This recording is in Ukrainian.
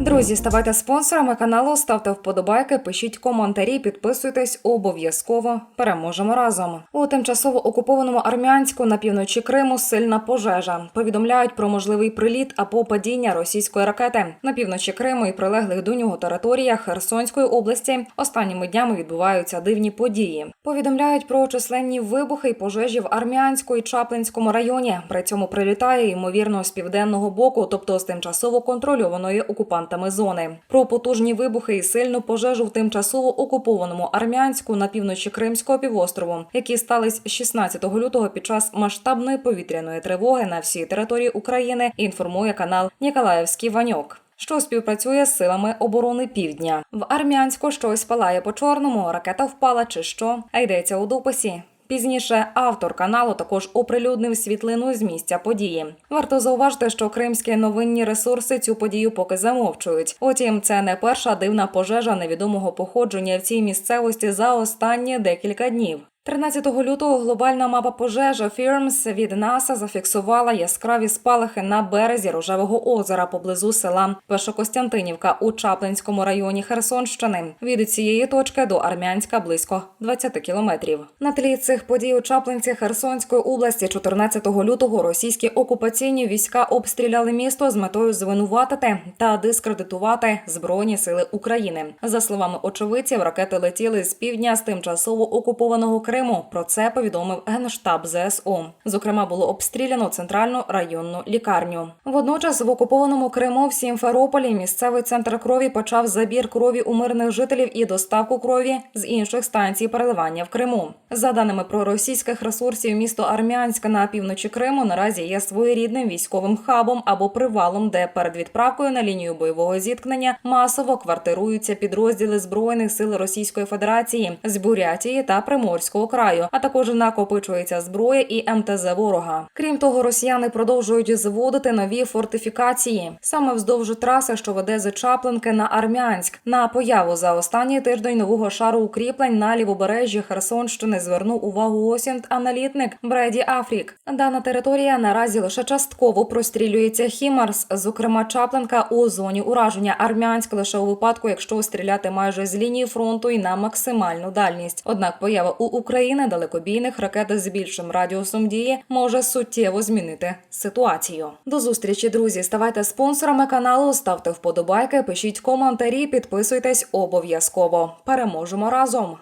Друзі, ставайте спонсорами каналу, ставте вподобайки, пишіть коментарі, підписуйтесь обов'язково. Переможемо разом. У тимчасово окупованому армянську на півночі Криму сильна пожежа. Повідомляють про можливий приліт або падіння російської ракети на півночі Криму і прилеглих до нього територіях Херсонської області. Останніми днями відбуваються дивні події. Повідомляють про численні вибухи і пожежі в армянську і Чаплинському районі. При цьому прилітає ймовірно з південного боку, тобто з тимчасово контрольованої окупантами зони. Про потужні вибухи і сильну пожежу в тимчасово окупованому армянську на півночі Кримського півострову, які стались 16 лютого під час масштабної повітряної тривоги на всій території України. Інформує канал Ніколаївський Ваньок. Що співпрацює з силами оборони Півдня в Армянську щось палає по чорному, ракета впала чи що? А йдеться у дописі. Пізніше автор каналу також оприлюднив світлину з місця події. Варто зауважити, що кримські новинні ресурси цю подію поки замовчують. Утім, це не перша дивна пожежа невідомого походження в цій місцевості за останні декілька днів. 13 лютого глобальна мапа пожежа Фірмс від НАСА зафіксувала яскраві спалахи на березі Рожевого озера поблизу села Першокостянтинівка у Чаплинському районі Херсонщини. Від цієї точки до Армянська близько 20 кілометрів. На тлі цих подій у Чаплинці Херсонської області 14 лютого російські окупаційні війська обстріляли місто з метою звинуватити та дискредитувати збройні сили України. За словами очевидців, ракети летіли з півдня з тимчасово окупованого Криму. Про це повідомив генштаб ЗСУ. Зокрема, було обстріляно центральну районну лікарню. Водночас в окупованому Криму в Сімферополі місцевий центр крові почав забір крові у мирних жителів і доставку крові з інших станцій переливання в Криму. За даними проросійських ресурсів, місто Армянськ на півночі Криму наразі є своєрідним військовим хабом або привалом, де перед відправкою на лінію бойового зіткнення масово квартируються підрозділи збройних сил Російської Федерації з Бурятії та Приморського краю, а також накопичується зброя і МТЗ ворога. Крім того, росіяни продовжують зводити нові фортифікації саме вздовж траси, що веде з Чаплинки на Армянськ. На появу за останній тиждень нового шару укріплень на лівобережжі Херсонщини звернув увагу осінт аналітник Бреді Афрік. Дана територія наразі лише частково прострілюється Хімарс, зокрема Чаплинка у зоні ураження Армянськ лише у випадку, якщо стріляти майже з лінії фронту і на максимальну дальність. Однак поява у України далекобійних ракет з більшим радіусом дії може суттєво змінити ситуацію. До зустрічі, друзі. Ставайте спонсорами каналу, ставте вподобайки, пишіть коментарі, підписуйтесь обов'язково. Переможемо разом.